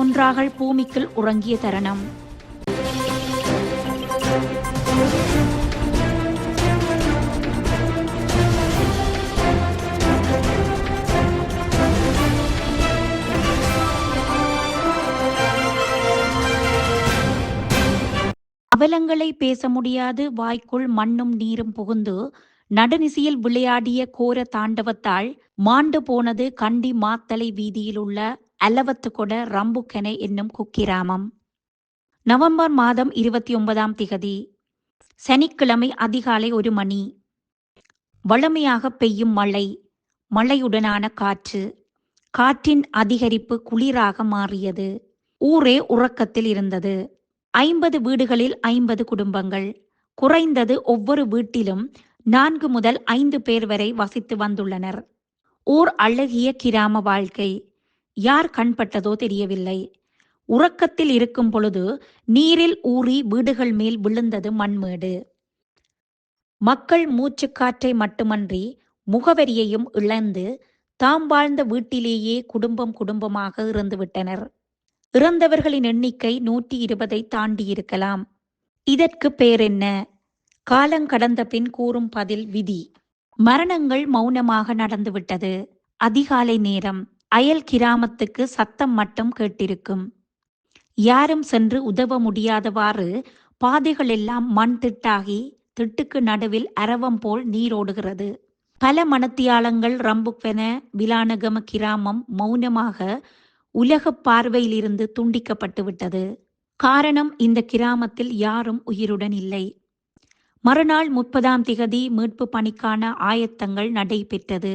ஒன்றாக பூமிக்குள் உறங்கிய தருணம். அவலங்களை பேச முடியாது வாய்க்குள் மண்ணும் நீரும் புகுந்து நடுநிசையில் விளையாடிய கோர தாண்டவத்தால் மாண்டு போனது கண்டி மாத்தலை வீதியில் உள்ள அல்லவத்துகொட ரம்புக்கெனை என்னும் குக்கிராமம். நவம்பர் மாதம் இருபத்தி ஒன்பதாம் திகதி சனிக்கிழமை அதிகாலை ஒரு மணி. வளமையாக பெய்யும் மழை மழையுடனான காற்று காற்றின் அதிகரிப்பு குளிராக மாறியது. ஊரே உறக்கத்தில் இருந்தது. ஐம்பது வீடுகளில் ஐம்பது குடும்பங்கள் குறைந்தது ஒவ்வொரு வீட்டிலும் நான்கு முதல் ஐந்து பேர் வரை வசித்து வந்துள்ளனர். ஓர் அழகிய கிராம வாழ்க்கை. யார் கண்பட்டதோ தெரியவில்லை. உறக்கத்தில் இருக்கும் பொழுது நீரில் ஊறி வீடுகள் மேல் விழுந்தது மண்மேடு. மக்கள் மூச்சுக்காற்றை மட்டுமன்றி முகவரியையும் இழந்து தாம் வாழ்ந்த வீட்டிலேயே குடும்பம் குடும்பமாக இறந்துவிட்டனர் இறந்தவர்களின் எண்ணிக்கை நூற்றி இருபதை தாண்டியிருக்கலாம் இதற்கு பேரென்ன? காலங்கடந்த பின் கூறும் பதில் விதி. மரணங்கள் மௌனமாக நடந்துவிட்டது. அதிகாலை நேரம். அயல் கிராமத்துக்கு சத்தம் மட்டும் கேட்டிருக்கும். யாரும் சென்று உதவ முடியாதவாறு பாதைகள் எல்லாம் மண் திட்டாகி திட்டுக்கு நடுவில் அரவம் போல் நீரோடுகிறது. பல மணத்தியாளங்கள் ரம்புக்வென விலானகம கிராமம் மௌனமாக உலக பார்வையிலிருந்து துண்டிக்கப்பட்டு விட்டது. காரணம் இந்த கிராமத்தில் யாரும் உயிருடன் இல்லை. மறுநாள் முப்பதாம் திகதி மீட்பு பணிக்கான ஆயத்தங்கள் நடைபெற்றது.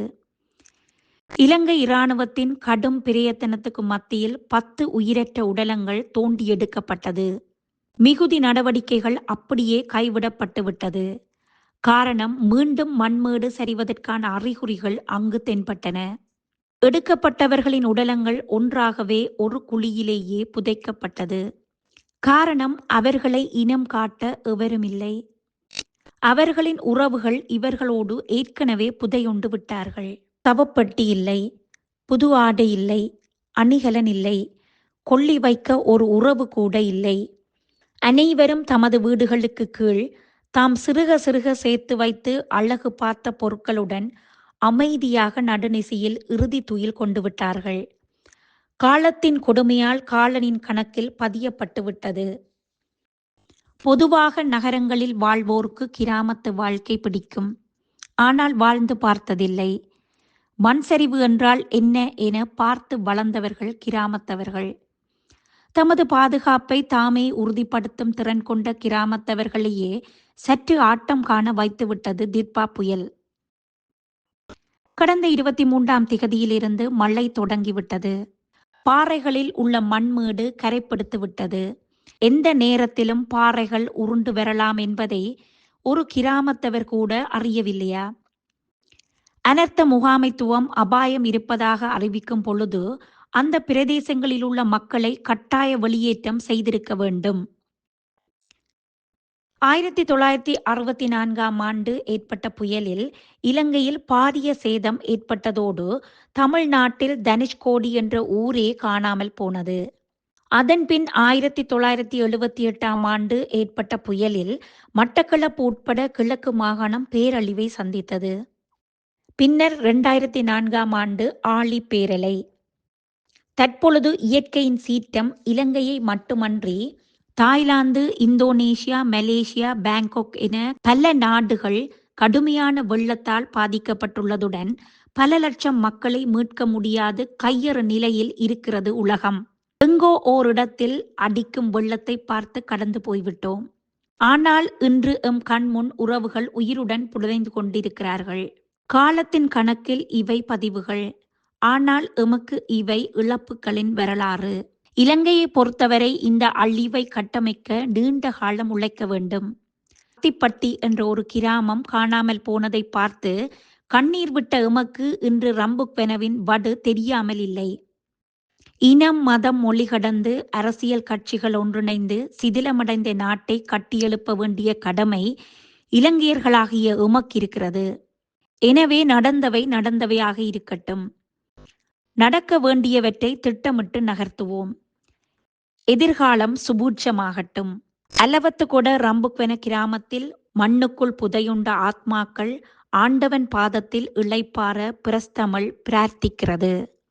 இலங்கை இராணுவத்தின் கடும் பிரயத்தனத்துக்கு மத்தியில் பத்து உயிரற்ற உடலங்கள் தோண்டி எடுக்கப்பட்டது. மிகுதி நடவடிக்கைகள் அப்படியே கைவிடப்பட்டுவிட்டது காரணம் மீண்டும் மண்மேடு சரிவதற்கான அறிகுறிகள் அங்கு தென்பட்டன. எடுக்கப்பட்டவர்களின் உடலங்கள் ஒன்றாகவே ஒரு குழியிலேயே புதைக்கப்பட்டது. காரணம் அவர்களை இனம் காட்ட எவருமில்லை. அவர்களின் உறவுகள் இவர்களோடு ஏற்கனவே புதையுண்டு விட்டார்கள். தவப்பட்டி இல்லை புது ஆடை இல்லை அணிகலன் இல்லை கொள்ளி வைக்க ஒரு உறவு கூட இல்லை. அனைவரும் தமது வீடுகளுக்கு கீழ் தாம் சிறுக சிறுக சேர்த்து வைத்து அழகு பார்த்த பொருட்களுடன் அமைதியாக நடுநிசையில் இறுதி துயில் கொண்டு விட்டார்கள். காலத்தின் கொடுமையால் காலனின் கணக்கில் பதியப்பட்டு விட்டது. பொதுவாக நகரங்களில் வாழ்வோருக்கு கிராமத்து வாழ்க்கை பிடிக்கும். ஆனால் வாழ்ந்து பார்த்ததில்லை. மண் சரிவு என்றால் என்ன என பார்த்து வளர்ந்தவர்கள் கிராமத்தவர்கள். தமது பாதுகாப்பை தாமே உறுதிப்படுத்தும் திறன் கொண்ட கிராமத்தவர்களையே சற்று ஆட்டம் காண வைத்துவிட்டது திர்பா புயல். கடந்த இருபத்தி மூன்றாம் திகதியிலிருந்து மழை தொடங்கிவிட்டது. பாறைகளில் உள்ள மண்மேடு கரைப்படுத்து விட்டது எந்த நேரத்திலும் பாறைகள் உருண்டு வரலாம் என்பதை ஒரு கிராமத்தவர் கூட அறியவில்லையா? அனர்த்த முகாமைத்துவம் அபாயம் இருப்பதாக அறிவிக்கும் பொழுது அந்த பிரதேசங்களில் உள்ள மக்களை கட்டாய வெளியேற்றம் செய்திருக்க வேண்டும். ஆயிரத்தி தொள்ளாயிரத்தி அறுபத்தி நான்காம் ஆண்டு ஏற்பட்ட புயலில் இலங்கையில் பாரிய சேதம் ஏற்பட்டதோடு தமிழ்நாட்டில் தனுஷ்கோடி என்ற ஊரே காணாமல் போனது. அதன்பின் ஆயிரத்தி தொள்ளாயிரத்தி எழுபத்தி எட்டாம் ஆண்டு ஏற்பட்ட புயலில் மட்டக்களப்பு உட்பட கிழக்கு மாகாணம் பேரழிவை சந்தித்தது. பின்னர் இரண்டாயிரத்தி நான்காம் ஆண்டு ஆழி பேரலை. தற்பொழுது இயற்கையின் சீற்றம் இலங்கையை மட்டுமன்றி தாய்லாந்து இந்தோனேஷியா மலேசியா பேங்காக் என பல நாடுகள் கடுமையான வெள்ளத்தால் பாதிக்கப்பட்டுள்ளதுடன் பல லட்சம் மக்களை மீட்க முடியாது கையறு நிலையில் இருக்கிறது உலகம். எங்கோ ஓரிடத்தில் அடிக்கும் வெள்ளத்தை பார்த்து கடந்து போய்விட்டோம். ஆனால் இன்று எம் கண்முன் உறவுகள் உயிருடன் புதைந்து கொண்டிருக்கிறார்கள். காலத்தின் கணக்கில் இவை பதிவுகள். ஆனால் எமக்கு இவை இழப்புகளின் வரலாறு. இலங்கையை பொறுத்தவரை இந்த அழிவை கட்டமைக்க நீண்ட காலம் உழைக்க வேண்டும். அத்திப்பட்டி என்ற ஒரு கிராமம் காணாமல் போனதை பார்த்து கண்ணீர் விட்ட எமக்கு இன்று ரம்புக்வெனவின் வடு தெரியாமல் இல்லை. இனம் மதம் மொழி கடந்து அரசியல் கட்சிகள் ஒன்றிணைந்து சிதிலமடைந்த நாட்டை கட்டியெழுப்ப வேண்டிய கடமை இலங்கையர்களாகிய எமக்கிருக்கிறது எனவே நடந்தவை நடந்தவையாக இருக்கட்டும். நடக்க வேண்டியவற்றை திட்டமிட்டு நகர்த்துவோம். எதிர்காலம் சுபூட்சமாகட்டும். அலவத்துகொட ரம்புக்வென கிராமத்தில் மண்ணுக்குள் புதையுண்ட ஆத்மாக்கள் ஆண்டவன் பாதத்தில் இளைப்பார பிரஸ்தமிழ் பிரார்த்திக்கிறது.